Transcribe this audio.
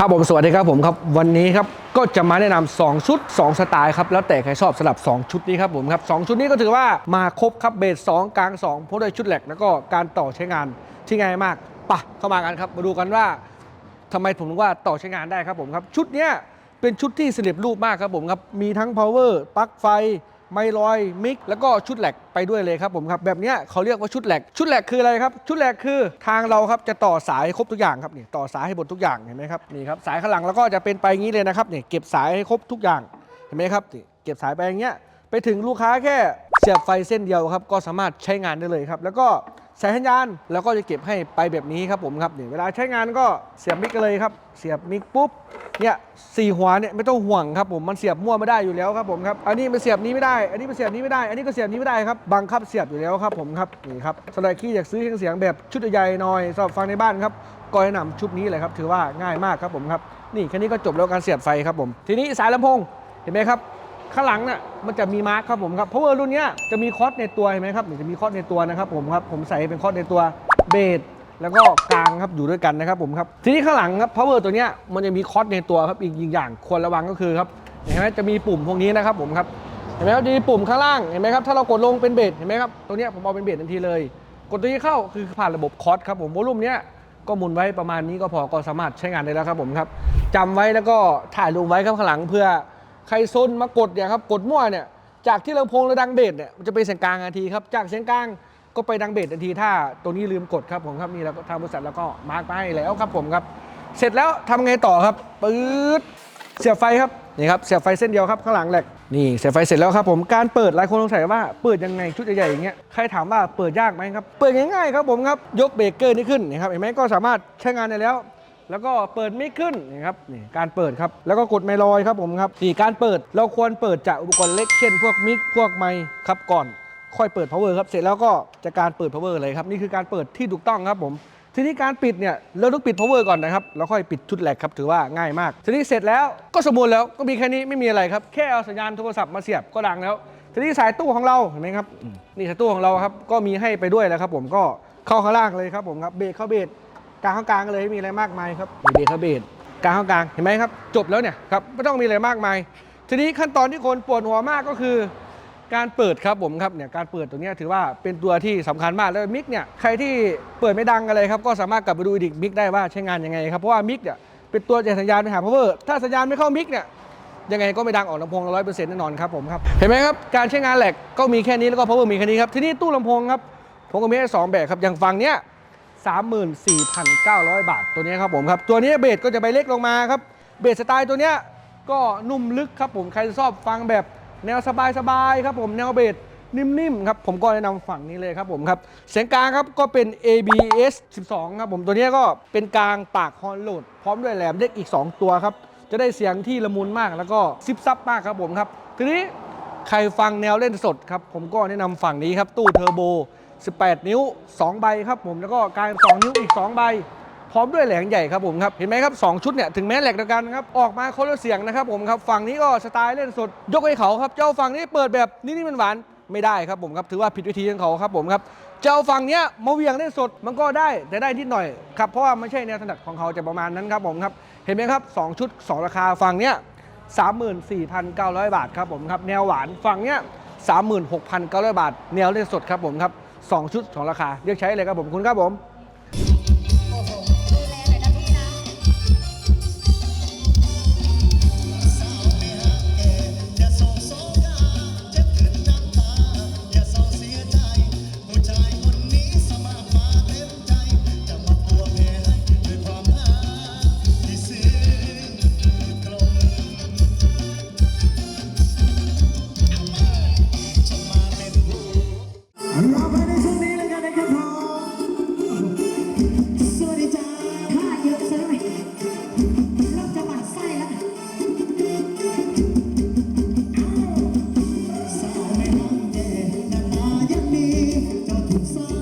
ครับผมสวัสดีครับผมครับวันนี้ครับก็จะมาแนะนำ2ชุด 2 สไตล์ครับแล้วแต่ใครชอบสลับ 2 ชุดนี้ครับผมครับสองชุดนี้ก็ถือว่ามาครบครับเบส2กลาง2เพราะด้วยชุดแหลกแล้วก็การต่อใช้งานที่ง่ายมากปะเข้ามากันครับมาดูกันว่าทำไมผมถึงว่าต่อใช้งานได้ครับผมครับชุดเนี้ยเป็นชุดที่สำเร็จรูปมากครับผมครับมีทั้ง power ปลั๊กไฟ ไมลอยมิก แล้วก็ชุดแหลกไปด้วยเลยครับผมครับ แบบนี้เขาเรียกว่าชุดแหลก ชุดแหลกคืออะไรครับ ชุดแหลกคือทางเราครับจะต่อสายครบทุกอย่างครับนี่ต่อสายให้หมดทุกอย่างเห็นไหมครับนี่ครับสายข้างหลังแล้วก็จะเป็นไปงี้เลยนะครับนี่เก็บสายให้ครบทุกอย่างเห็นไหมครับนี่เก็บสายไปอย่างเงี้ยไปถึงลูกค้าแค่เสียบไฟเส้นเดียวครับก็สามารถใช้งานได้เลยครับ แล้วก็ สายสัญญาณแล้วก็จะเก็บให้ไปแบบนี้ครับผมครับนี่เวลาใช้งานก็เสียบมิกกันเลยครับ เสียบมิกปุ๊บเนี่ยสี่หัวเนี่ยไม่ต้องห่วงครับผมมันเสียบมั่วไม่ได้อยู่แล้วครับผมครับอันนี้มันเสียบนี้ไม่ได้ อันนี้มันเสียบนี้ไม่ได้ อันนี้ก็เสียบนี้ไม่ได้ครับบังคับเสียบอยู่แล้วครับผมครับนี่ครับสำหรับที่อยากซื้อเครื่องเสียงแบบชุดใหญ่หน่อยสำหรับฟังในบ้านครับก็แนะนำชุดนี้เลยครับถือว่าง่ายมากครับผมครับนี่แค่นี้ก็จบแล้วการเสียบไฟครับผม ทีนี้สายลำโพงเห็นไหมครับ ข้างหลังน่ะมันจะมีมาร์คครับผมครับเพราะว่ารุ่นเนี้ยจะมีคอสในตัวเห็นไหมครับจะมีคอสในตัวนะครับผมครับผมใส่เป็นคอสในตัวเบสแล้วก็กลางครับอยู่ด้วยกันนะครับผมครับทีนี้ข้างหลังครับ power ตัวเนี้ยมันจะมีคอสในตัวครับอีกอย่างควรระวังก็คือครับเห็นไหมจะมีปุ่มพวกนี้นะครับผมครับเห็นไหมครับจะมีปุ่มข้างล่างเห็นไหมครับถ้าเรากดลงเป็นเบสเห็นไหมครับตัวเนี้ยผมเอาเป็นเบสทันทีเลย กดตัวนี้เข้าคือผ่านระบบคอสครับผมวอลุ่มเนี้ยก็หมุนไว้ประมาณนี้ก็พอก็สามารถใช้งานได้แล้วครับผมครับจำไว้แล้วก็ถ่ายรูปไว้ครับข้างหลังเพื่อ ใครซนมากดเนี่ยครับกดมั่วเนี่ยจากที่ลำโพงเราดังเบสเนี่ยมันจะเป็นเสียงกลางทันทีครับจากเสียงกลางก็ไปดังเบสทันทีถ้าตัวนี้ลืมกดครับผมครับนี่เราก็ทางบริษัทแล้วก็มาร์กมาให้แล้วครับผมครับ เสร็จแล้วทำไงต่อครับปื๊ดเสียบไฟครับนี่ครับเสียบไฟเส้นเดียวครับข้างหลังแหลกนี่เสียบไฟเสร็จแล้วครับผมการเปิดหลายคนสงสัยว่าเปิดยังไงชุดใหญ่ๆอย่างเงี้ยใครถามว่าเปิดยากไหมครับเปิดง่ายๆครับผมครับยกเบรกเกอร์นี่ขึ้นนี่ครับเห็นไหมก็สามารถใช้งานได้แล้ว แล้วก็เปิดมิกขึ้นนี่ครับนี่การเปิดครับ แล้วก็กดไมลอยครับผมครับนี่การเปิดเราควรเปิดจากอุปกรณ์เล็กเช่นพวกมิกพวกไมค์ครับก่อน ค่อยเปิด power ครับเสร็จแล้วก็จะการเปิด power เลยครับนี่คือการเปิดที่ถูกต้องครับผมทีนี้การปิดเนี่ยเราต้องปิด power ก่อนนะครับแล้วค่อยปิดชุดแหลกครับถือว่าง่ายมาก ทีนี้เสร็จแล้วก็สมบูรณ์แล้วก็มีแค่นี้ไม่มีอะไรครับแค่เอาสัญญาณโทรศัพท์มาเสียบก็ดังแล้ว ทีนี้สายตู้ของเราเห็นไหมครับนี่สายตู้ของเราครับก็มีให้ไปด้วยแล้วครับผมก็เข้าข้างล่างเลยครับผมครับเบรกเข้าเบรก กลางข้างกลางเลยไม่มีอะไรมากมายครับมีเบรคาเบดกลางข้างกลางเห็นไหมครับ จบแล้วเนี่ยครับไม่ต้องมีอะไรมากมาย ทีนี้ขั้นตอนที่คนปวดหัวมากก็คือ การเปิดครับผมครับเนี่ยการเปิดตัวเนี้ยถือว่าเป็นตัวที่สำคัญมากแล้วมิกเนี่ยใครที่เปิดไม่ดังอะไรครับก็สามารถกลับไปดูดิกมิกได้ว่าใช้งานยังไงครับเพราะว่ามิกเนี่ยเป็นตัวจ่ายสัญญาณไปหา power ถ้าสัญญาณไม่เข้ามิกเนี่ยยังไงก็ไม่ดังออกลำโพงร้อยเปอร์เซ็นต์แน่นอนครับผมครับเห็นไหมครับการใช้งานแหลกก็มีแค่นี้แล้วก็ power มีแค่นี้ครับทีนี้ตู้ลำโพงครับผมก็มีให้สองแบบครับอย่างฝั่งเนี้ย 34,900 บาทตัวนี้ครับผมครับ ตัวนี้เบสก็จะไปเล็กลงมาครับ เบสสไตล์ตัวเนี้ยก็นุ่มลึกครับผมใครชอบฟังแบบแนวสบายๆครับผมแนวเบสนิ่มๆครับผมก็แนะนำฝั่งนี้เลยครับผมครับเสียงกลางครับก็เป็น ABS 12 ครับผมตัวนี้ก็เป็นกลางปากฮอนโหลด พร้อมด้วยแหลมเล็กอีก 2 ตัวครับ จะได้เสียงที่ละมุนมากแล้วก็ซิบซับมากครับผมครับ ทีนี้ใครฟังแนวเล่นสดครับผมก็แนะนำฝั่งนี้ครับตู้เทอร์โบ 18 นิ้ว 2 ใบครับผมแล้วก็กลาง2นิ้วอีก 2 ใบ พร้อมด้วยแหลงใหญ่ครับผมครับเห็นไหมครับ 2 ชุดเนี่ยถึงแม้แหลกเดียวกันครับออกมาคนละเสียงนะครับผมครับฝั่งนี้ก็สไตล์เล่นสด ยกให้เขาครับ เจ้าฝั่งนี้เปิดแบบนี่นี่มันหวานไม่ได้ครับผมครับถือว่าผิดวิธีของเขาครับผมครับเจ้าฝั่งเนี้ยมาเวียงเล่นสดมันก็ได้แต่ได้นิดหน่อยครับเพราะว่าไม่ใช่แนวถนัดของเขาจะประมาณนั้นครับผมครับเห็นไหมครับ 2 ชุด 2 ราคาฝั่งเนี้ย34,900 บาทครับผมครับแนวหวานฝั่งเนี้ย36,900 บาท แนวเล่นสดครับผมครับ 2 ชุด 2 ราคา เลือกใช้เลยครับผมคุณครับผม ดี